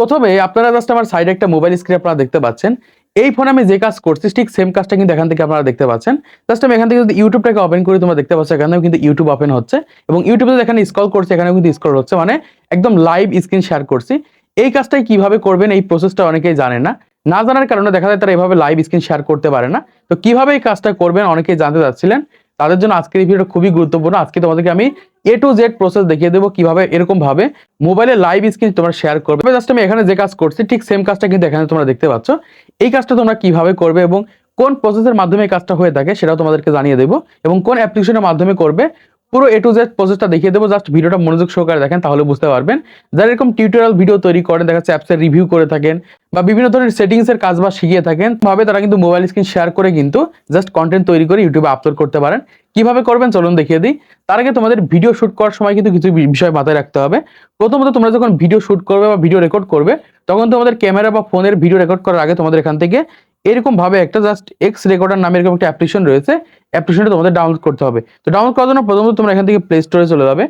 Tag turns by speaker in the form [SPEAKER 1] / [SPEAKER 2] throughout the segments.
[SPEAKER 1] প্রথমে আপনারা জাস্ট আমার সাইডে একটা মোবাইল স্ক্রিন আপনারা দেখতে পাচ্ছেন। এই ফোনে আমি যে কাজ করছি, ঠিক সেম কাজটা কিন্তু এখান থেকে আপনারা দেখতে পাচ্ছেন। জাস্ট আমি এখান থেকে যদি ইউটিউবটাকে ওপেন করি, তোমরা দেখতে পাচ্ছ এখানেও কিন্তু ইউটিউব ওপেন হচ্ছে। এবং ইউটিউবে যেখানে স্ক্রল করছে, এখানেও কিন্তু স্ক্রল হচ্ছে। মানে একদম লাইভ স্ক্রিন শেয়ার করছি। এই কাজটাই কীভাবে করবেন, এই প্রসেসটা অনেকেই জানে না। না জানার কারণে দেখা যায় তারা এভাবে লাইভ স্ক্রিন শেয়ার করতে পারে না। তো কীভাবে এই কাজটা করবেন, অনেকেই জানতে চাচ্ছিলেন। তাদের জন্য আজকের এই ভিডিওটা খুবই গুরুত্বপূর্ণ। আজকে তোমাদেরকে আমি এ টু জেড প্রসেস দেখিয়ে দেবো কীভাবে এরকম ভাবে মোবাইলে লাইভ স্ক্রিন তোমরা শেয়ার করবে। জাস্ট আমি এখানে যে কাজ করছি, ঠিক সেম কাজটা কিন্তু এখানে তোমরা দেখতে পাচ্ছ। এই কাজটা তোমরা কীভাবে করবে এবং কোন প্রসেসের মাধ্যমে কাজটা হয়ে থাকে সেটাও তোমাদেরকে জানিয়ে দেবো এবং কোন অ্যাপ্লিকেশনের মাধ্যমে করবে পুরো এ টু জেড প্রসেসটা দেখিয়ে দেবো। জাস্ট ভিডিওটা মনোযোগ সহকারে দেখেন, তাহলে বুঝতে পারবেন। যারা এরকম টিউটোরিয়াল ভিডিও তৈরি করেন দেখা যাচ্ছে অ্যাপসের রিভিউ করে থাকেন বা বিভিন্ন ধরনের সেটিংসের কাজ বা শিখিয়ে থাকেন, ভাবে তারা কিন্তু মোবাইল স্ক্রিন শেয়ার করে কিন্তু জাস্ট কন্টেন্ট তৈরি করে ইউটিউবে আপলোড করতে পারেন। কীভাবে করবেন চলুন দেখিয়ে দিই। তার আগে তোমাদের ভিডিও শুট করার সময় কিন্তু কিছু বিষয় মাথায় রাখতে হবে। প্রথমত তোমরা যখন ভিডিও শুট করবে বা ভিডিও রেকর্ড করবে, তখন তোমাদের ক্যামেরা বা ফোনের ভিডিও রেকর্ড করার আগে তোমাদের এখান থেকে এরকম ভাবে একটা জাস্ট এক্স রেকর্ডার নামে এরকম একটা অ্যাপ্লিকেশন রয়েছে অ্যাপ্লিকেশনটা তোমাদের ডাউনলোড করতে হবে। তো ডাউনলোড করার জন্য প্রথমত তোমরা এখান থেকে প্লে স্টোরে চলে যাবে।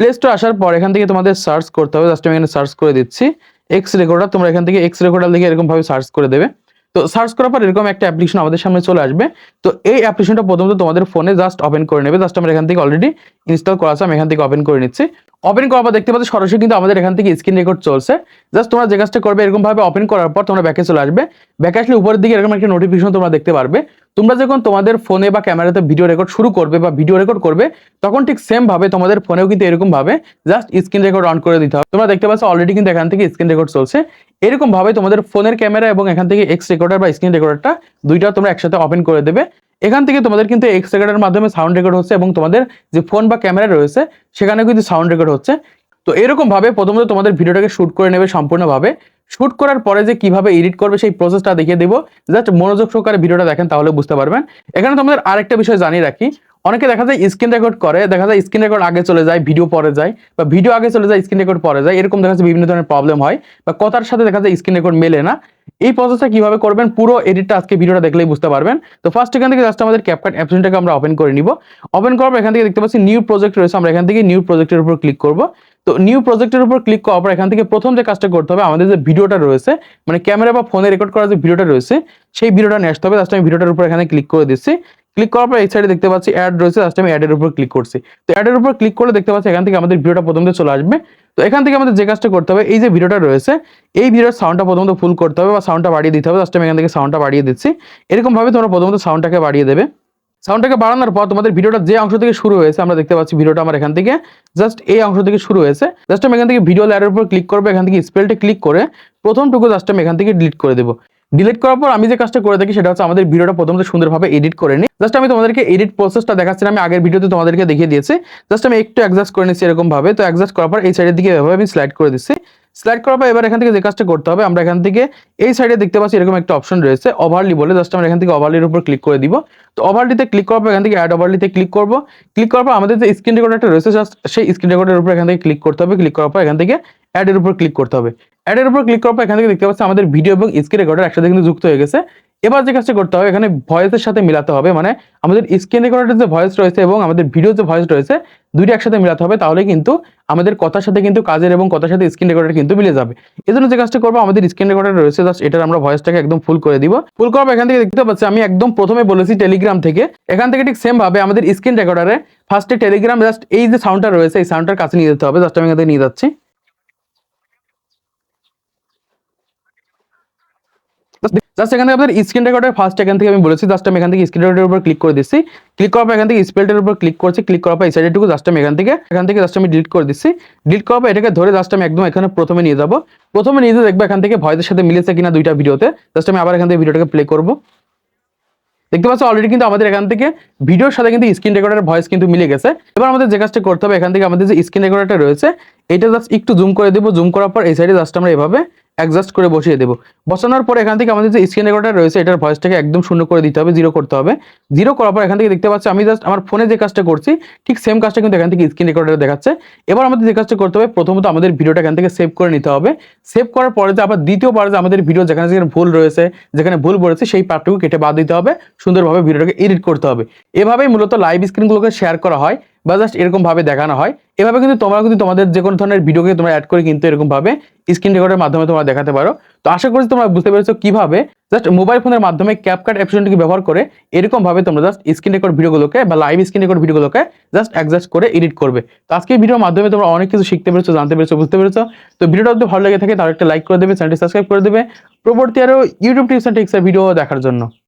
[SPEAKER 1] প্লে স্টোর আসার পর এখান থেকে তোমাদের সার্চ করতে হবে। জাস্ট আমি এখানে সার্চ করে দিচ্ছি। এক্স রেকর্ডার তোমরা এখান থেকে এক্স রেকর্ডার লিখে এরকমভাবে সার্চ করে দেবে। তো সার্চ করার পর এরকম একটা অ্যাপ্লিকেশন আমাদের সামনে চলে আসবে। তো এই অ্যাপ্লিকেশনটা প্রথমত তোমাদের ফোনে জাস্ট ওপেন করে নেবে। জাস্ট আমরা এখান থেকে অলরেডি ইনস্টল করা আছে, আমি এখান থেকে ওপেন করে নিচ্ছি। ওপেন করার পর দেখতে পাচ্ছি সরাসরি কিন্তু আমাদের এখান থেকে স্ক্রিন রেকর্ড চলছে। জাস্ট তোমরা যে কাজটা করবে এরকমভাবে ওপেন করার পর তোমরা ব্যাকে চলে আসবে। ব্যাকে আসলে উপরের দিকে এরকম একটা নোটিফিকেশন তোমরা দেখতে পারবে। তোমরা যখন তোমাদের ফোনে বা ক্যামেরাতে ভিডিও রেকর্ড শুরু করবে বা ভিডিও রেকর্ড করবে, তখন ঠিক সেম ভাবে তোমাদের ফোনেও কিন্তু এরকম ভাবে জাস্ট স্ক্রিন রেকর্ড অন করে দিতে হবে। তোমরা দেখতে পাচ্ছ অলরেডি কিন্তু এখান থেকে স্ক্রিন রেকর্ড চলছে। এরকম ভাবে তোমাদের ফোনের ক্যামেরা এবং এখান থেকে এক্স রেকর্ডার বা স্ক্রিন রেকর্ডারটা দুইটা তোমরা একসাথে ওপেন করে দেবে। এখান থেকে তোমাদের কিন্তু এক্স রেকর্ডের মাধ্যমে সাউন্ড রেকর্ড হচ্ছে এবং তোমাদের যে ফোন বা ক্যামেরা রয়েছে সেখানে কিন্তু সাউন্ড রেকর্ড হচ্ছে। তো এরকম ভাবে প্রথমত তোমাদের ভিডিওটাকে শুট করে নেবে সম্পূর্ণভাবে। শুট করার পরে যে কীভাবে এডিট করবে সেই প্রসেসটা দেখিয়ে দেবো। জাস্ট মনোযোগ সহকারে ভিডিওটা দেখেন তাহলে বুঝতে পারবেন। এখানে তোমাদের আরেকটা বিষয় জানিয়ে রাখি। অনেকে দেখা যায় স্ক্রিন রেকর্ড করে, দেখা যায় স্ক্রিন রেকর্ড আগে চলে যায় ভিডিও পরে যায়, বা ভিডিও আগে চলে যায় স্ক্রিন রেকর্ড পরে যায়, এরকম দেখা যাচ্ছে বিভিন্ন ধরনের প্রবলেম হয়, বা কথার সাথে দেখা যায় স্ক্রিন রেকর্ড মেলে না। এই প্রসেসটা কীভাবে করবেন, পুরো এডিটটা আজকে ভিডিওটা দেখলেই বুঝতে পারবেন। তো ফার্স্ট এখান থেকে জাস্ট আমাদের ক্যাপকাট অ্যাপশনটাকে আমরা ওপেন করে নিব। ওপেন করার এখান থেকে দেখতে পাচ্ছি নিউ প্রজেক্ট রয়েছে, আমরা এখান থেকে নিউ প্রজেক্টের উপর ক্লিক করব। তো নিউ প্রজেক্টের উপর ক্লিক করার পর এখান থেকে প্রথম যে কাজটা করতে হবে, আমাদের যে ভিডিওটা রয়েছে মানে ক্যামেরা বা ফোনে রেকর্ড করা যে ভিডিওটা রয়েছে, সেই ভিডিওটা নিয়ে আসতে হবে। জাস্ট আমি ভিডিওটার উপর এখানে ক্লিক করে দিচ্ছি। ক্লিক করার পর এই সাইডে দেখতে পাচ্ছি অ্যাড রয়েছে জাস্ট আমি অ্যাডের উপর ক্লিক করছি। তো অ্যাডের উপর ক্লিক করলে দেখতে পাচ্ছি এখান থেকে আমাদের ভিডিওটা প্রথমে চলে আসবে। তো এখান থেকে আমাদের যে কাজটা করতে হবে, এই যে ভিডিওটা রয়েছে, এই ভিডিওর সাউন্ডটা প্রথমত ফুল করতে হবে বা সাউন্ডটা বাড়িয়ে দিতে হবে। জাস্ট আমি এখান থেকে সাউন্ডটা বাড়িয়ে দিচ্ছি। এরকমভাবে তোমরা প্রথমত সাউন্ডটাকে বাড়িয়ে দেবে। সাউন্ডটাকে বাড়ানোর পর তোমাদের ভিডিওটা যে অংশ থেকে শুরু হয়েছে আমরা দেখতে পাচ্ছি ভিডিওটা আমার এখান থেকে জাস্ট এই অংশ থেকে শুরু হয়েছে। জাস্ট আমি এখান থেকে ভিডিও লেয়ারের উপর ক্লিক করব এখান থেকে স্পেলটা ক্লিক করে প্রথমটুকু জাস্ট আমি এখান থেকে ডিলিট করে দেবো। ডিলিট করার পর আমি যে কাজটা করে থাকি সেটা হচ্ছে আমাদের ভিডিওটা প্রথমত সুন্দরভাবে এডিট করে নিই। জাস্ট আমি তোমাদেরকে এডিট প্রসেসটা দেখাচ্ছি না, আমি আগের ভিডিওতে তোমাদেরকে দেখিয়ে দিয়েছি। জাস্ট আমি একটু অ্যাডজাস্ট করে নিচ্ছি এরকম ভাবে তো অ্যাডজাস্ট করার পর এই সাইডের দিকে এভাবে আমি স্লাইড করে দিচ্ছি। স্লাইড করার পর এবার এখান থেকে যে কাজটা করতে হবে, আমরা এখান থেকে এই সাইডে দেখতে পাচ্ছি এরকম একটা অপশন রয়েছে ওভারলি বলে জাস্ট আমরা এখান থেকে ওভারলির উপর ক্লিক করে দিব। তো ওভারলিতে ক্লিক করার পর এখান থেকে অ্যাড ওভারলিতে ক্লিক করব। ক্লিক করার পর আমাদের যে স্ক্রিন রেকর্ডারটা রয়েছে জাস্ট সেই স্ক্রিন রেকর্ডের উপর এখান থেকে ক্লিক করতে হবে। ক্লিক করার পর এখান থেকে অ্যাডের উপর ক্লিক করতে হবে। অ্যাডের উপর ক্লিক করার পর এখান থেকে দেখতে পাচ্ছি আমাদের ভিডিও এবং স্ক্রিন রেকর্ডার একসাথে কিন্তু যুক্ত হয়ে গেছে। এবার যে কাজটা করতে হবে, এখানে ভয়েসের সাথে মিলাতে হবে। মানে আমাদের স্ক্রিন রেকর্ডারের যে ভয়েস রয়েছে এবং আমাদের ভিডিও যে ভয়েস রয়েছে দুইটা একসাথে মিলাতে হবে, তাহলে কিন্তু আমাদের কথার সাথে কিন্তু কাজের এবং কথার সাথে স্ক্রিন রেকর্ডার কিন্তু মিলে যাবে। এই জন্য যে কাজটা করব, আমাদের স্ক্রিন রেকর্ডার রয়েছে জাস্ট এটার আমরা ভয়েসটাকে একদম ফুল করে দিব। ফুল করব এখান থেকে দেখতে পাচ্ছি, আমি একদম প্রথমে বলেছি টেলিগ্রাম থেকে। এখান থেকে ঠিক সেম ভাবে আমাদের স্ক্রিন রেকর্ডারে ফার্স্টে টেলিগ্রাম জাস্ট এই যে সাউন্ডটা রয়েছে, এই সাউন্ডটার কাছে নিয়ে যেতে হবে জাস্ট আমি এখান থেকে নিয়ে যাচ্ছি। জাস্ট এখান থেকে আপনাদের স্ক্রিন রেকর্ডের ফার্স্ট এখান থেকে আমি বলেছি জাস্ট আমি এখান থেকে স্ক্রিন রেকর্ডের উপর ক্লিক করে দিচ্ছি ক্লিক করার পর এখান থেকে স্পেলটার উপর ক্লিক করছি ক্লিক করার পর এই সাইডেটুকু জাস্ট আমি এখান থেকে এখান থেকে জাস্ট আমি ডিলিট করে দিচ্ছি ডিলিট করার পর এটাকে ধরে জাস্ট আমি একদম এখানে প্রথমে নিয়ে যাব। প্রথমে নিয়ে দেখব এখান থেকে ভয়েসের সাথে মিলেছে কিনা দুইটা ভিডিওতে। জাস্ট আমি আবার এখান থেকে ভিডিওটাকে প্লে করব। দেখতে পাচ্ছ অলরেডি কিন্তু আমাদের এখান থেকে ভিডিওর সাথে কিন্তু স্ক্রিন রেকর্ডারের ভয়েস কিন্তু মিলে গেছে। এবার আমাদের যে কাজটা করতে হবে, এখান থেকে আমাদের যে স্ক্রিন রেকর্ডারটা রয়েছে, এটা জাস্ট একটু জুম করে দেবো। জুম করার পর এই সাইডে জাস্ট আমরা এভাবে অ্যাডজাস্ট করে বসিয়ে দেবো। বসানোর পর এখান থেকে আমাদের যে স্ক্রিন রেকর্ডার রয়েছে, এটার ভয়েসটাকে একদম শূন্য করে দিতে হবে জিরো করতে হবে। জিরো করার পর এখান থেকে দেখতে পাচ্ছি, আমি জাস্ট আমার ফোনে যে কাজটা করছি, ঠিক সেম কাজটা কিন্তু এখান থেকে স্ক্রিন রেকর্ডার দেখাচ্ছে। এবার আমাদের যে কাজটা করতে হবে, প্রথমত আমাদের ভিডিওটা এখান থেকে সেভ করে নিতে হবে। সেভ করার পরে যে আবার দ্বিতীয়বার যে আমাদের ভিডিও যেখানে যেখানে ভুল রয়েছে, যেখানে ভুল পড়েছে সেই পার্টটুকু কেটে বাদ দিতে হবে। সুন্দরভাবে ভিডিওটাকে এডিট করতে হবে। এভাবেই মূলত লাইভ স্ক্রিনগুলোকে শেয়ার করা হয়। বা জাস্ট এরকম ভাবে দেখানো হয়। এভাবে কিন্তু তোমরা কিন্তু তোমাদের যে কোনো ধরনের ভিডিওকে তোমরা অ্যাড করে কিন্তু এরকম ভাবে স্ক্রিন রেকর্ডের মাধ্যমে তোমরা দেখাতে পারো। তো আশা করছি তোমরা বুঝতে পেরেছ কীভাবে জাস্ট মোবাইল ফোনের মাধ্যমে ক্যাপকাট অপশনটিকে ব্যবহার করে এরকম ভাবে তোমরা জাস্ট স্ক্রিন রেকর্ড ভিডিওগুলোকে বা লাইভ স্ক্রিন রেকর্ড ভিডিওগুলোকে জাস্ট অ্যাডজাস্ট করে এডিট করবে। তো আজকে ভিডিওর মাধ্যমে তোমরা অনেক কিছু শিখতে পেরেছ, জানতে পেরেছ, বুঝতে পেরেছ। তো ভিডিওটা যদি ভালো লেগে থাকে তাহলে একটা লাইক করে দেবে চ্যানেলটি সাবস্ক্রাইব করে দেবে। পরবর্তী আরও ইউটিউব টিপস অ্যান্ড ভিডিও দেখার জন্য।